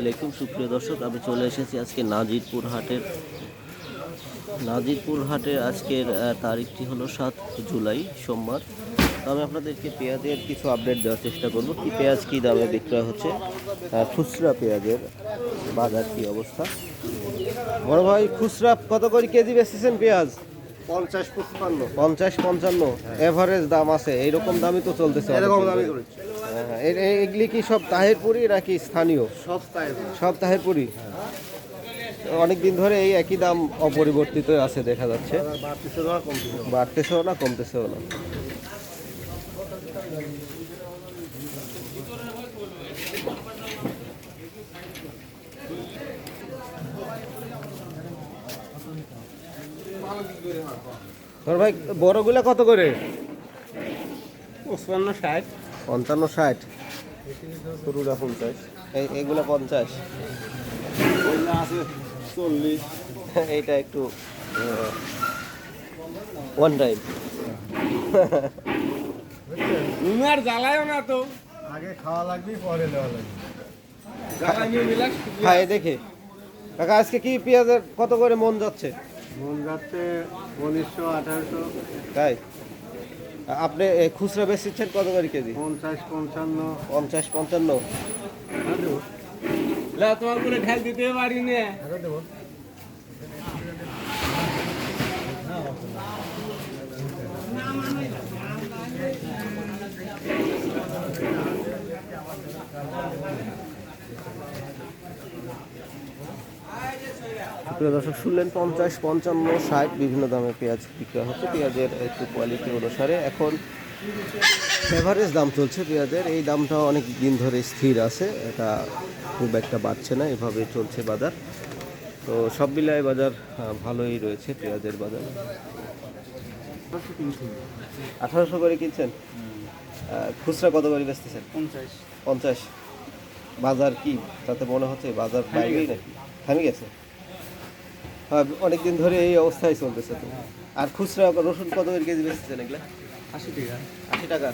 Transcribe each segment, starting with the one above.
আলাইকুম সুপ্রিয় দর্শক আমি চলে এসেছি আজকে নাজিরপুর হাটের নাজিরপুর হাটের আজকের তারিখটি হলো সাত জুলাই সোমবার। তো আমি আপনাদেরকে পেঁয়াজের কিছু আপডেট দেওয়ার চেষ্টা করব। কি পেঁয়াজ কী দামে বিক্রয় হচ্ছে? খুচরা পেঁয়াজের বাজার কী অবস্থা? বড় ভাই খুচরা কত করে কেজি বেচেছেন পেঁয়াজ? পঞ্চাশ পঁচপান্ন। পঞ্চাশ পঞ্চান্ন। এভারেজ দাম আছে। এইরকম দামই তো চলতেছে এরকম দামই ধরে। এগুলি কি সব তাহেরপুরি নাকি স্থানীয়? সস্তায় সব তাহেরপুরি? অনেক দিন ধরে এই একই দাম অপরিবর্তিত আছে দেখা যাচ্ছে। বাড়তেছেও না কমতেছেও না। তোর ভাই বড়গুলা কত করে? পঁচপান্ন ষাট। পঞ্চান্ন ষাট। শুরুটা পঞ্চাশ। এই এগুলা পঞ্চাশ। আছে চল্লিশ এইটা একটু ওয়ান টাইম তুমি আর জ্বালায়ও না তো। আগে খাওয়া লাগবে পরে নেওয়া লাগবে। খাই দেখে। কাকা আজকে কি পেঁয়াজের কত করে মন যাচ্ছে? মন যাচ্ছে উনিশশো আঠারোশো। তাই? আপনি খুচরা বেচছেন কত করে কেজি? পঞ্চাশ পঞ্চান্ন। পঞ্চাশ পঞ্চান্ন। লা তোমার করে ঢেল দিতে পারি নে। প্রিয় দর্শক শুনলেন পঞ্চাশ পঞ্চান্ন ষাট বিভিন্ন দামে পেঁয়াজ বিক্রয় হচ্ছে। পেঁয়াজের একটু কোয়ালিটি অনুসারে এখন এভারেজ দাম চলছে পেঁয়াজের। এই দামটা অনেক দিন ধরে স্থির আছে। এটা খুব একটা বাড়ছে না এভাবে চলছে বাজার। তো সব মিলায় বাজার ভালোই রয়েছে পেঁয়াজের বাজার। আঠারোশো করে কিনছেন? খুচরা কত করে বেচতেছেন? পঞ্চাশ। পঞ্চাশ। বাজার কি? তাতে মনে হচ্ছে বাজার বাইরেই নাকি? থামে গেছে হ্যাঁ অনেকদিন ধরে এই অবস্থায় চলতেছে তো। আর খুচরা রসুন কত করে কেজি বেচতেছেন এগুলা? আশি টাকা। আশি টাকা।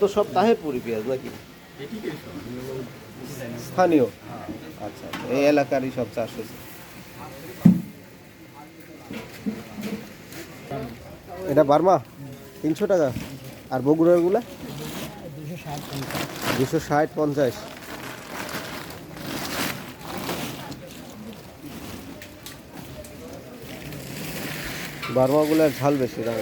তো সব তাহেরপুরি পেঁয়াজ নাকি? স্থানীয়। আচ্ছা আচ্ছা। এই এলাকারই সব চাষ হয়েছে। এটা বার্মা তিনশো টাকা। আর বগুড়ারগুলা দুশো ষাট পঞ্চাশ। বারমাগুলার ঝাল বেশি দাম